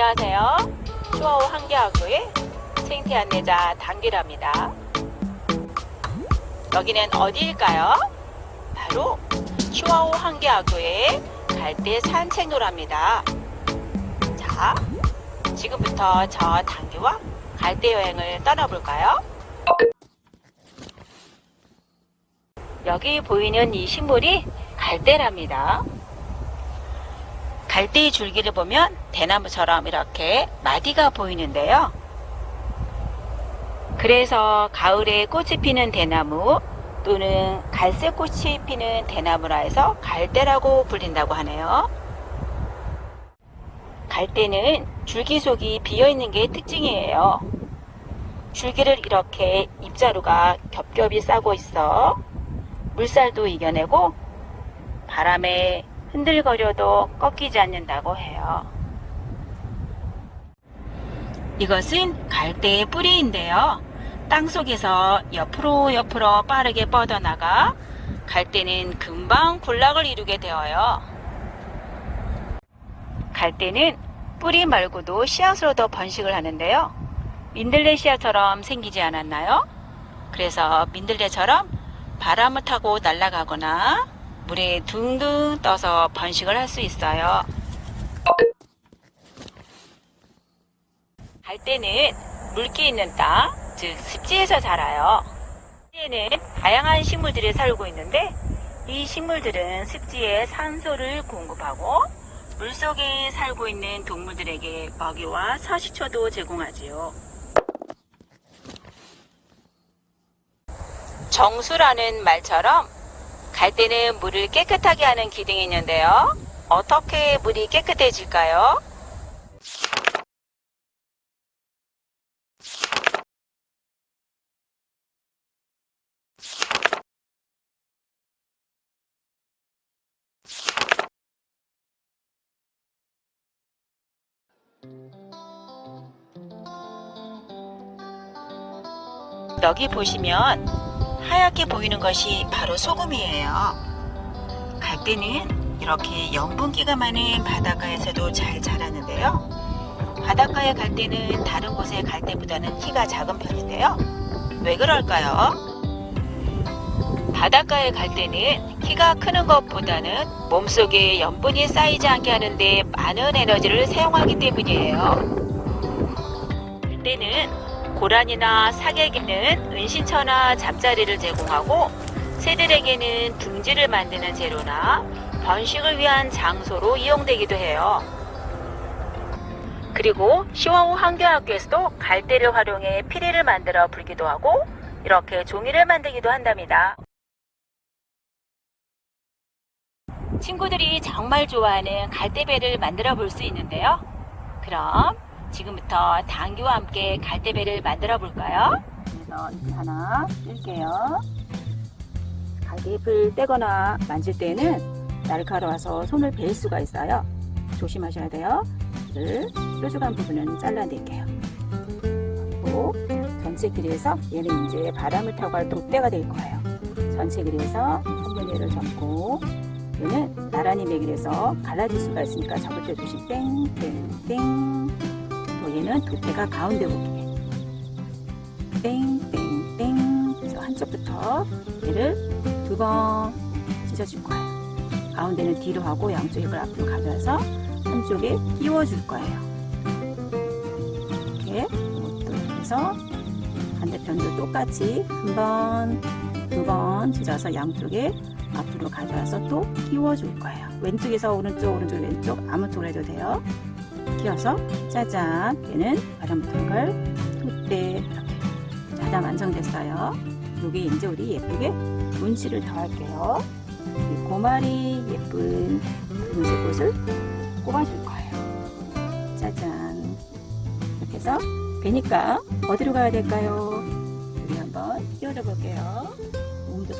안녕하세요. 추어우 한계학교의 생태 안내자 당기랍니다. 여기는 어디일까요? 바로 추어우 한계학교의 갈대 산책로랍니다. 자, 지금부터 저 당기와 갈대 여행을 떠나볼까요? 여기 보이는 이 식물이 갈대랍니다. 갈대의 줄기를 보면 대나무처럼 이렇게 마디가 보이는데요. 그래서 가을에 꽃이 피는 대나무 또는 갈색 꽃이 피는 대나무라 해서 갈대라고 불린다고 하네요. 갈대는 줄기 속이 비어 있는 게 특징이에요. 줄기를 이렇게 입자루가 겹겹이 싸고 있어 물살도 이겨내고 바람에 흔들거려도 꺾이지 않는다고 해요. 이것은 갈대의 뿌리인데요. 땅 속에서 옆으로 옆으로 빠르게 뻗어나가 갈대는 금방 군락을 이루게 되어요. 갈대는 뿌리 말고도 씨앗으로도 번식을 하는데요. 민들레 씨앗처럼 생기지 않았나요? 그래서 민들레처럼 바람을 타고 날아가거나 물에 둥둥 떠서 번식을 할 수 있어요. 갈대는 물기 있는 땅, 즉 습지에서 자라요. 습지에는 다양한 식물들이 살고 있는데 이 식물들은 습지에 산소를 공급하고 물속에 살고 있는 동물들에게 먹이와 서식처도 제공하지요. 정수라는 말처럼 갈대는 물을 깨끗하게 하는 기능이 있는데요. 어떻게 물이 깨끗해질까요? 여기 보시면 하얗게 보이는 것이 바로 소금이에요. 갈대는 이렇게 염분기가 많은 바닷가에서도 잘 자라는데요. 바닷가의 갈대는 다른 곳의 갈대보다는 키가 작은 편인데요. 왜 그럴까요? 바닷가의 갈대는 키가 크는 것보다는 몸속에 염분이 쌓이지 않게 하는데 많은 에너지를 사용하기 때문이에요. 갈대는 고란이나 사객에는 은신처나 잠자리를 제공하고 새들에게는 둥지를 만드는 재료나 번식을 위한 장소로 이용되기도 해요. 그리고 시와우 한교학교에서도 갈대를 활용해 피리를 만들어 불기도 하고 이렇게 종이를 만들기도 한답니다. 친구들이 정말 좋아하는 갈대배를 만들어 볼 수 있는데요. 그럼 지금부터 당귀와 함께 갈대배를 만들어 볼까요? 그래서 이렇게 하나 뜰게요. 갈대잎을 떼거나 만질 때는 날카로워서 손을 베일 수가 있어요. 조심하셔야 돼요. 이를 뾰족한 부분은 잘라낼게요. 그리고 전체 길이에서 얘는 이제 바람을 타고 갈 돛대가 될 거예요. 전체 길이에서 3분의 1을 접고 얘는 나란히 매길해서 갈라질 수가 있으니까 접을 때 조심 땡땡땡 또 얘는 돛대가 가운데 오게 땡땡땡 그래서 한쪽부터 얘를 두 번 찢어줄 거예요 가운데는 뒤로 하고 양쪽 이걸 앞으로 가져와서 한쪽에 끼워줄 거예요 이렇게 이것도 해서 반대편도 똑같이 한 번, 두 번 찢어서 양쪽에 앞으로 가져와서 또 끼워줄 거예요. 왼쪽에서 오른쪽, 오른쪽, 왼쪽 아무 쪽으로 해도 돼요. 끼워서 짜잔 얘는 걸 콧대 이렇게 짜잔 완성됐어요. 여기 이제 우리 예쁘게 문치를 더 할게요. 이 고마리 예쁜 붉은색 꽃을 꼽아줄 거예요. 짜잔 이렇게 해서 되니까 어디로 가야 될까요? 우리 한번 끼워줘 볼게요. 몸도